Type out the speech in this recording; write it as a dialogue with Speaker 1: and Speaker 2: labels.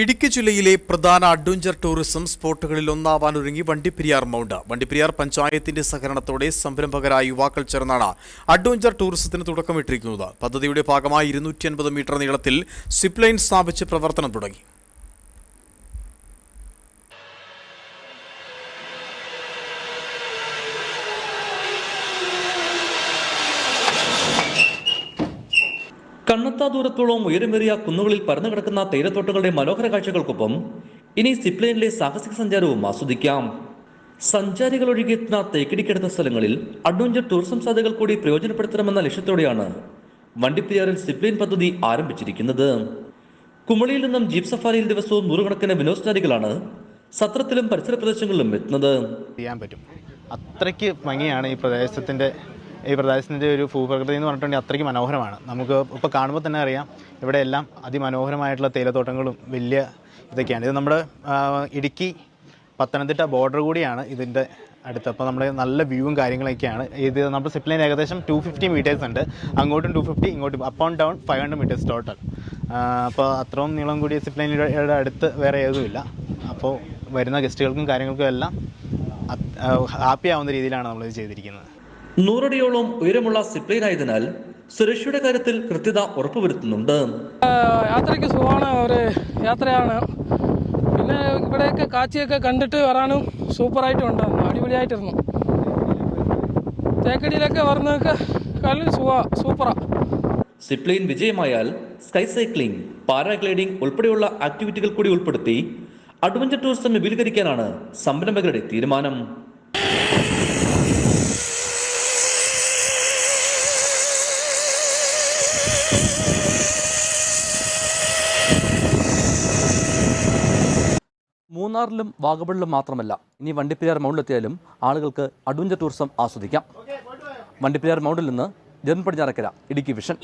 Speaker 1: ഇടുക്കി ജില്ലയിലെ പ്രധാന adventure tourism സ്പോട്ടുകളിൽ ഒന്നാവാനൊരുങ്ങി വണ്ടിപ്പെരിയാർ മൗണ്ട്. വണ്ടിപ്പെരിയാർ പഞ്ചായത്തിന്റെ സഹകരണത്തോടെ സംരംഭകരായ യുവാക്കൾ ചേർന്നാണ് അഡ്വഞ്ചർ ടൂറിസത്തിന് തുടക്കമിട്ടിരിക്കുന്നത്. പദ്ധതിയുടെ ഭാഗമായി ഇരുന്നൂറ്റി മീറ്റർ നീളത്തിൽ സിപ്ലൈൻ സ്ഥാപിച്ച് പ്രവർത്തനം തുടങ്ങി.
Speaker 2: കണ്ണെത്താ ദൂരത്തോളം ഉയരമേറിയ കുന്നുകളിൽ പരന്നു കിടക്കുന്ന തേയിലത്തോട്ടങ്ങളുടെ മനോഹര കാഴ്ചകൾക്കൊപ്പം ഇനി സിപ്ലൈനിലെ സാഹസിക സഞ്ചാരവും ആസ്വദിക്കാം. സഞ്ചാരികൾ ഒഴുകിയെത്തുന്ന തേക്കിടിക്കെടുത്ത സ്ഥലങ്ങളിൽ അഡ്വഞ്ചർ ടൂറിസം സാധ്യതകൾ കൂടി പ്രയോജനപ്പെടുത്തണമെന്ന ലക്ഷ്യത്തോടെയാണ് വണ്ടിപ്പെരിയാറിൽ സിപ്ലൈൻ പദ്ധതി ആരംഭിച്ചിരിക്കുന്നത്. കുമളിയിൽ നിന്നും ജീപ്പ് സഫാരിയിൽ ദിവസവും നൂറുകണക്കിന് വിനോദസഞ്ചാരികളാണ് സത്രത്തിലും പരിസര പ്രദേശങ്ങളിലും എത്തുന്നത്.
Speaker 3: ചെയ്യാൻ പറ്റും. അത്രയ്ക്ക് ഭംഗിയാണ് ഈ പ്രദേശത്തിന്റെ ഈ പ്രദേശത്തിന്റെ ഒരു ഭൂപ്രകൃതി എന്ന് പറഞ്ഞിട്ടുണ്ടെങ്കിൽ അത്രയ്ക്ക് മനോഹരമാണ്. നമുക്ക് ഇപ്പോൾ കാണുമ്പോൾ തന്നെ അറിയാം ഇവിടെ എല്ലാം അതിമനോഹരമായിട്ടുള്ള തേയിലത്തോട്ടങ്ങളും വലിയ ഇതൊക്കെയാണ്. ഇത് നമ്മുടെ ഇടുക്കി പത്തനംതിട്ട ബോർഡർ കൂടിയാണ് ഇതിന്റെ അടുത്ത്. അപ്പോൾ നമ്മുടെ നല്ല വ്യൂവും കാര്യങ്ങളൊക്കെയാണ്. ഇത് നമ്മുടെ സിപ്പ് ലൈൻ ഏകദേശം ടു ഫിഫ്റ്റി മീറ്റേഴ്സ് ഉണ്ട്. അങ്ങോട്ടും ടു ഫിഫ്റ്റി ഇങ്ങോട്ടും up and down five hundred metres total അപ്പോൾ അത്രയും നീളം കൂടിയ സിപ്പ് ലൈനിയുടെ അടുത്ത് വേറെ ഏതുമില്ല. അപ്പോൾ വരുന്ന ഗസ്റ്റുകൾക്കും കാര്യങ്ങൾക്കും എല്ലാം ഹാപ്പി ആവുന്ന രീതിയിലാണ് നമ്മളിത് ചെയ്തിരിക്കുന്നത്.
Speaker 2: നൂറടിയോളം ഉയരമുള്ള സിപ്ലൈൻ ആയതിനാൽ സുരക്ഷയുടെ കാര്യത്തിൽ കൃത്യത ഉറപ്പുവരുത്തുന്നുണ്ട്.
Speaker 4: യാത്രയ്ക്ക് സുഖമാണ് ഒരു യാത്രയാണ്. പിന്നെ ഇവിടെയൊക്കെ കാഴ്ചയൊക്കെ കണ്ടിട്ട് വരാനും സൂപ്പറായിട്ടും ഉണ്ടായിരുന്നു അടിപൊളിയായിട്ടിരുന്നു. തേക്കടിയിലൊക്കെ വരുന്നതൊക്കെ കല്ല് സുഖ സൂപ്പറാ.
Speaker 2: സിപ്ലൈൻ വിജയമായാൽ സ്കൈ സൈക്ലിംഗ് പാരാഗ്ലൈഡിംഗ് ഉൾപ്പെടെയുള്ള ആക്ടിവിറ്റികൾ കൂടി ഉൾപ്പെടുത്തി അഡ്വഞ്ചർ ടൂറിസം വിപുലീകരിക്കാനാണ് സംരംഭകരുടെ തീരുമാനം. മൂന്നാറിലും വാഗബണിലും മാത്രമല്ല ഇനി വണ്ടിപ്പെരിയാർ മൗണ്ടിലെത്തിയാലും ആളുകൾക്ക് അഡ്വഞ്ചർ ടൂറിസം ആസ്വദിക്കാം. വണ്ടിപ്പെരിയാർ മൗണ്ടിൽ നിന്ന് ജന്മ പടിഞ്ഞാറക്കര ഇടുക്കി വിഷൻ.